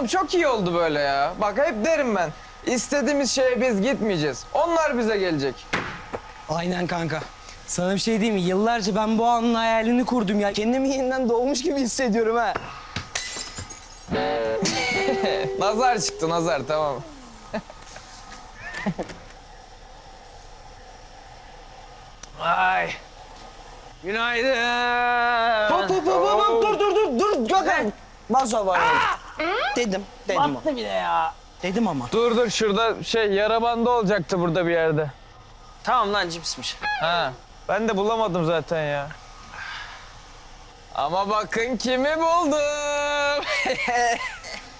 Oğlum çok iyi oldu böyle ya. Bak hep derim ben. İstediğimiz şeye biz gitmeyeceğiz. Onlar bize gelecek. Aynen kanka. Sana bir şey diyeyim mi? Yıllarca ben bu anın hayalini kurdum ya. Kendimi yeniden doğmuş gibi hissediyorum ha. Nazar çıktı nazar tamam. Ay. Günaydın. Hop hop hop hop hop. dur dur dur dur Gökhan. Vazo var. Dedim dedim. Battı bile ya. Dedim ama. Dur dur şurada şey yara bandı olacaktı burada bir yerde. Tamam lan cipsmiş. Ha. Ben de bulamadım zaten ya. Ama bakın kimi buldum.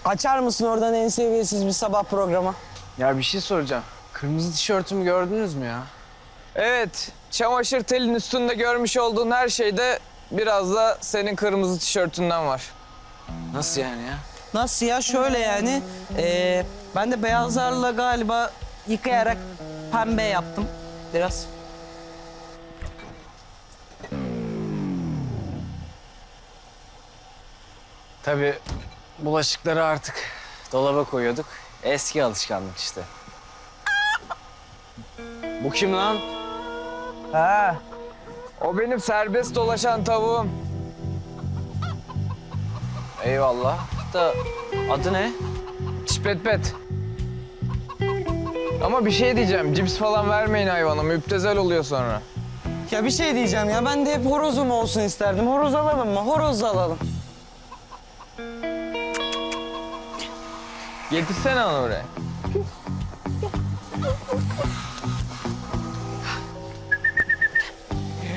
Açar mısın oradan en seviyesiz bir sabah programı? Ya bir şey soracağım. Kırmızı tişörtümü gördünüz mü ya? evet, çamaşır telin üstünde görmüş olduğun her şeyde biraz da senin kırmızı tişörtünden var. Nasıl yani ya? Nasıl ya? Şöyle yani. Ee, ben de beyazlarla galiba yıkayarak pembe yaptım biraz. Tabii bulaşıkları artık dolaba koyuyorduk. Eski alışkanlık işte. Bu kim lan? Ha. O benim serbest dolaşan tavuğum. Eyvallah. Da adı ne? Çipet pet. Ama bir şey diyeceğim. Cips falan vermeyin hayvana. Müptezel oluyor sonra. Ya bir şey diyeceğim ya. Ben de hep horozum olsun isterdim. Horoz alalım mı? Horoz alalım. Getirsene onu buraya.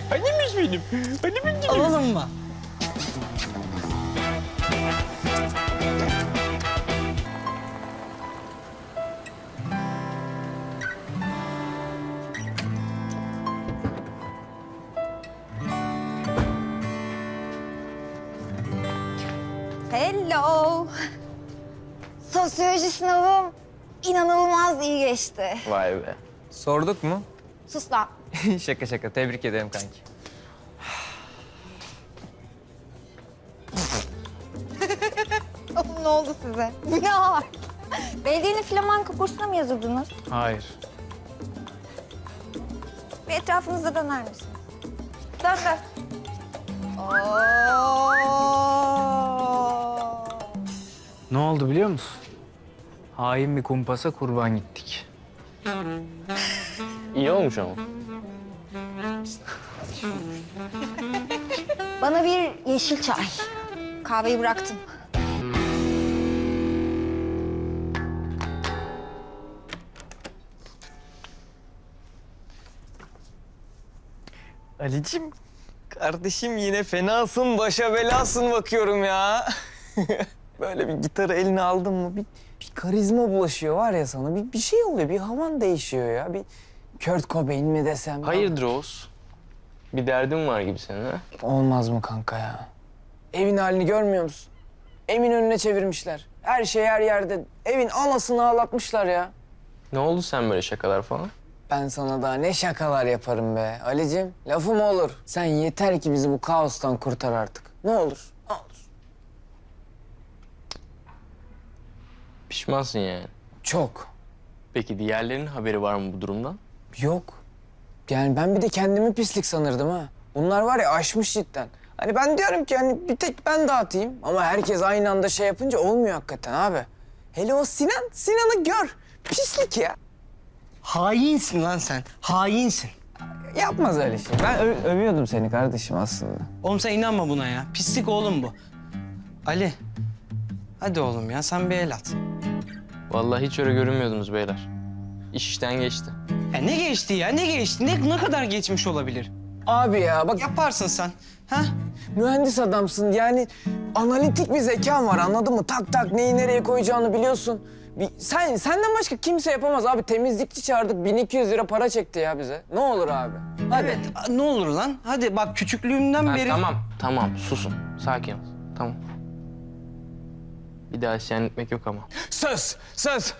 Hanimiş benim. Hanimiş Alalım mı? Hello. Sosyoloji sınavım inanılmaz iyi geçti. Vay be. Sorduk mu? Sus lan. şaka şaka. Tebrik ederim kanki. Oğlum ne oldu size? Bu ne hal? Belediyenin Flamanka kursuna mı yazıldınız? Hayır. Bir etrafınıza döner misiniz? Dön dön. Oo. Oldu biliyor musun? Hain bir kumpasa kurban gittik. İyi olmuş ama. Bana bir yeşil çay. Kahveyi bıraktım. Ali'cim, kardeşim yine fenasın, başa belasın bakıyorum ya. Böyle bir gitarı eline aldın mı bir, bir karizma bulaşıyor var ya sana. Bir, bir şey oluyor, bir havan değişiyor ya. Bir Kurt Cobain mi desem? Hayırdır Oğuz? Bir derdin var gibi senin ha? Olmaz mı kanka ya? Evin halini görmüyor musun? Emin önüne çevirmişler. Her şey her yerde. Evin anasını ağlatmışlar ya. Ne oldu sen böyle şakalar falan? Ben sana daha ne şakalar yaparım be. Ali'cim lafım olur. Sen yeter ki bizi bu kaostan kurtar artık. Ne olur, ne olur. Pişmansın yani. Çok. Peki diğerlerinin haberi var mı bu durumdan? Yok. Yani ben bir de kendimi pislik sanırdım ha. Bunlar var ya aşmış cidden. Hani ben diyorum ki hani bir tek ben dağıtayım. Ama herkes aynı anda şey yapınca olmuyor hakikaten abi. Hele o Sinan, Sinan'ı gör. Pislik ya. Hainsin lan sen. Hainsin. Yapmaz öyle şey. Ben ö- övüyordum seni kardeşim aslında. Oğlum sen inanma buna ya. Pislik oğlum bu. Ali. Hadi oğlum ya sen bir el at. Vallahi hiç öyle görünmüyordunuz beyler. İş işten geçti. Ya ne geçti ya? Ne geçti? Ne, ne kadar geçmiş olabilir? Abi ya bak Yaparsın sen. Ha? mühendis adamsın yani analitik bir zekan var anladın mı? Tak tak neyi nereye koyacağını biliyorsun. Bir, sen senden başka kimse yapamaz abi. Temizlikçi çağırdık 1200 lira para çekti ya bize. Ne olur abi. Hadi. Evet. a- Ne olur lan? Hadi bak küçüklüğümden Ha, beri... tamam, tamam. Susun. Sakin ol. Tamam. Bir daha isyan etmek yok ama. Söz, söz.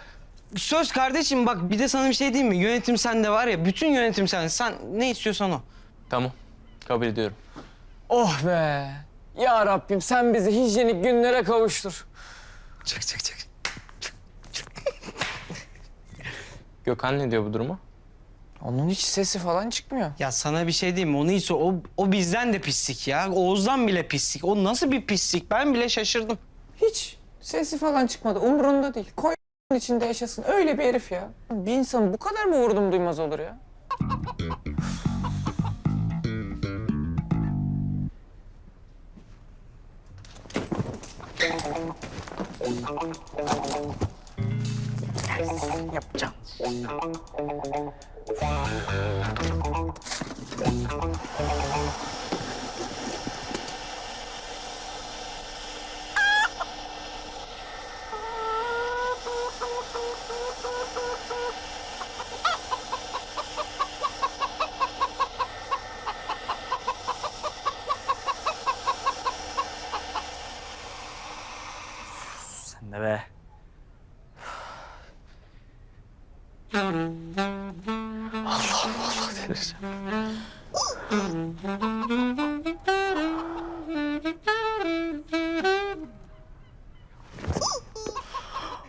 Söz kardeşim bak bir de sana bir şey diyeyim mi? Yönetim sende var ya. Bütün yönetim sende. Sen ne istiyorsan o. Tamam. Kabul ediyorum. Oh be. Ya Rabbim sen bizi hijyenik günlere kavuştur. Çık çık çık. Gökhan ne diyor bu duruma? Onun hiç sesi falan çıkmıyor. Ya sana bir şey diyeyim mi? O neyse o, o bizden de pislik ya. Oğuz'dan bile pislik. O nasıl bir pislik? Ben bile şaşırdım. Sesi falan çıkmadı. Umurunda değil. Koy içinde yaşasın. Öyle bir herif ya. Bir insan bu kadar mı vurdum duymaz olur ya? Yapacağım. De be.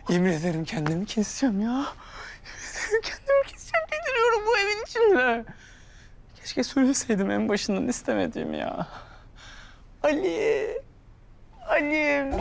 Yemin ederim kendimi keseceğim ya. Yemin ederim kendimi keseceğim. Deliriyorum bu evin içinde. Keşke söyleseydim en başından istemediğimi ya. Ali. Ali.